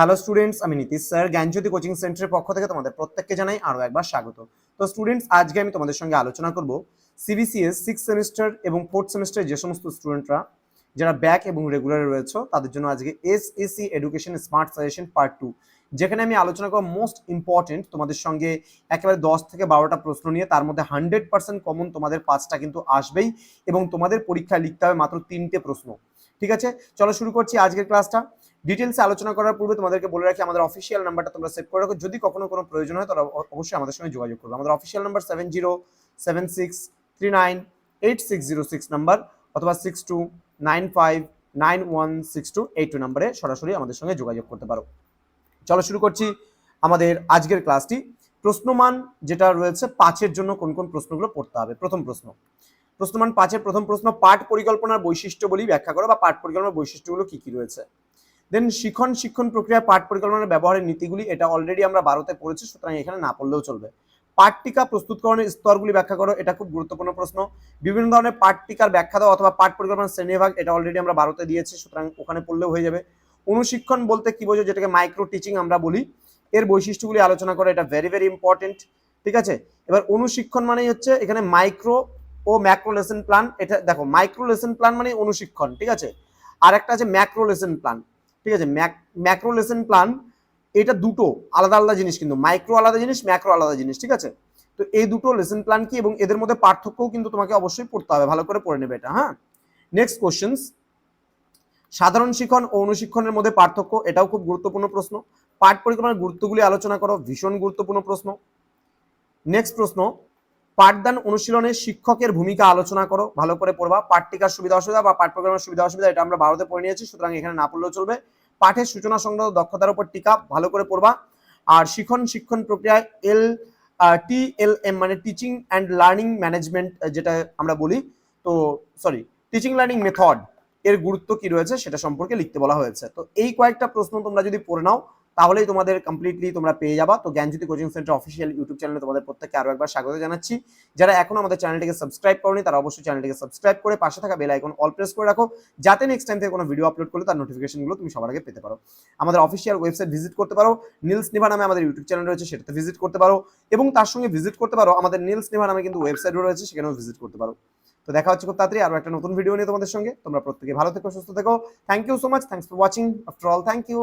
Hello students আমি Nitish sir, জ্ঞানজ্যোতি coaching সেন্টারের পক্ষ থেকে তোমাদের প্রত্যেককে জানাই আরও একবার স্বাগত। তো স্টুডেন্টস আজকে আমি তোমাদের সঙ্গে আলোচনা করব সিবিসিএস সিক্স সেমিস্টার এবং ফোর্থ সেমিস্টার যে সমস্ত স্টুডেন্টরা যারা ব্যাক এবং রেগুলারে রয়েছে, তাদের জন্য আজকে S AC education smart suggestion part two যেখানে আমি আলোচনা করব মোস্ট ইম্পর্টেন্ট তোমাদের সঙ্গে একেবারে দশ থেকে বারোটা প্রশ্ন নিয়ে, তার মধ্যে হান্ড্রেড পার্সেন্ট কমন তোমাদের পাঁচটা কিন্তু আসবেই এবং তোমাদের পরীক্ষায় লিখতে হবে মাত্র তিনটে প্রশ্ন। ঠিক আছে? চলো শুরু করছি আজকের ক্লাসটা ডিটেলসে আলোচনা করার পূর্বে তোমাদেরকে বলে রাখি, আমাদের অফিসিয়াল নাম্বারটা তোমরা সেভ করে রাখো। যদি কখনো কোনো প্রয়োজন হয়, তাহলে অবশ্যই আমাদের সঙ্গে যোগাযোগ করবে। আমাদের official number seven zero seven six three nine eight six zero six number অথবা six two nine five nine one six two eight two নাম্বারে সরাসরি আমাদের সঙ্গে যোগাযোগ করতে পারো। চলো শুরু করছি আমাদের আজকের ক্লাসটি প্রশ্নমান যেটা রয়েছে, পাঁচের জন্য কোন কোন প্রশ্নগুলো পড়তে হবে? প্রথম প্রশ্ন। প্রশ্নমান পাঁচের প্রথম প্রশ্ন, পাঠ পরিকল্পনার বৈশিষ্ট্য বলি ব্যাখ্যা করো বা পাঠ পরিকল্পনার বৈশিষ্ট্যগুলো কি কি রয়েছে? দেন শিক্ষণ শিক্ষণ প্রক্রিয়া, পাঠ পরিকল্পনার ব্যবহারের নীতিগুলি, এটা অলরেডি আমরা বারোতে পড়েছি, সুতরাং এখানে না পড়লেও চলবে। পাঠটিকা প্রস্তুতকরণের স্তরগুলি ব্যাখ্যা করো, এটা খুব গুরুত্বপূর্ণ প্রশ্ন। বিভিন্ন ধরনের পাঠটিকার ব্যাখ্যা দাও অথবা পাঠ পরিকল্পনার শ্রেণীভাগ এটা অলরেডি আমরা বারোতে দিয়েছি, সুতরাং ওখানে পড়লেও হয়ে যাবে। অনুশিক্ষণ বলতে কি বোঝো, যেটাকে মাইক্রো টিচিং আমরা বলি, এর বৈশিষ্ট্যগুলি আলোচনা করো, এটা ভেরি ভেরি ইম্পর্টেন্ট ঠিক আছে? এবার অনুশিক্ষণ মানেই হচ্ছে এখানে মাইক্রো ও ম্যাক্রো লেসন প্ল্যান এটা দেখো মাইক্রো লেসন প্ল্যান মানে অনুশিক্ষণ, ঠিক আছে? আর একটা আছে ম্যাক্রো লেসন প্ল্যান ঠিক আছে? ম্যাক্রো লেসন প্ল্যান, এটা দুটো আলাদা আলাদা জিনিস কিন্তু। মাইক্রো আলাদা জিনিস, ম্যাক্রো আলাদা জিনিস, ঠিক আছে? তো এই দুটো লেসন প্ল্যান কি এবং এদের মধ্যে পার্থক্যও কিন্তু তোমাকে অবশ্যই পড়তে হবে। ভালো করে পড়ে নেবে এটা হ্যাঁ? নেক্সট কোশ্চেন্স সাধারণ শিক্ষণ ও অনুশিক্ষণের মধ্যে পার্থক্য, এটাও খুব গুরুত্বপূর্ণ প্রশ্ন। পাঠ পরিকল্পনার গুরুত্বগুলি আলোচনা করো, ভীষণ গুরুত্বপূর্ণ প্রশ্ন। নেক্সট প্রশ্ন পাঠদান অনুশীলনে শিক্ষকের ভূমিকা আলোচনা করো। ভালো করে পড়বা। পাঠটিকার সুবিধা অসুবিধা বা পাঠ প্রোগ্রামের সুবিধা অসুবিধা, এটা আমরা ভারতে পড়ে নিয়েছি, সুতরাং এখানে না পড়লেও চলবে। পাঠের সূচনা সংগ্রহ দক্ষতার উপর টিকা, ভালো করে পড়বা। আর শিখন, শিক্ষণ প্রক্রিয়ায় এল টি এল এম মানে টিচিং অ্যান্ড লার্নিং ম্যানেজমেন্ট যেটা আমরা বলি। তো সরি টিচিং লার্নিং মেথড এর গুরুত্ব কি রয়েছে সেটা সম্পর্কে লিখতে বলা হয়েছে। তো এই কয়েকটা প্রশ্ন তোমরা যদি পড়ে নাও তাহলেই তোমাদের কমপ্লিটলি তোমরা পেয়ে যাবা। তো Gyanjyoti coaching centre official YouTube চ্যানেলে তোমাদের প্রত্যেককে আরও একবার স্বাগত জানাচ্ছি। যারা এখনও আমাদের চ্যানেলটিকে সাবস্ক্রাইব করনি, তারা অবশ্যই চ্যানেলটিকে সাবস্ক্রাইব করে পাশে থাকা বেল আইকন অল প্রেস করে রাখো, যাতে নেক্সট টাইম থেকে কোনো ভিডিও আপলোড করলে তার নোটিফিকেশনগুলো তুমি সবার আগে পেতে পারো। আমাদের অফিসিয়াল ওয়েবসাইট ভিজিট করতে পারো, নীলস নিভা নামে আমাদের ইউটিউব চ্যানেল রয়েছে, সেটাতে ভিজিট করতে পারো এবং তার সঙ্গে ভিজিট করতে পারো, আমাদের নীলস নিভা নামে কিন্তু ওয়েবসাইটও রয়েছে, সেখানেও ভিজিট করতে পারো। তো দেখা হচ্ছে খুব তাড়াতাড়ি আরও একটা নতুন ভিডিও নিয়ে তোমাদের সঙ্গে। তোমরা প্রত্যেকে ভালো থেকো, সুস্থ থেকো। Thank you so much thanks for watching after all thank you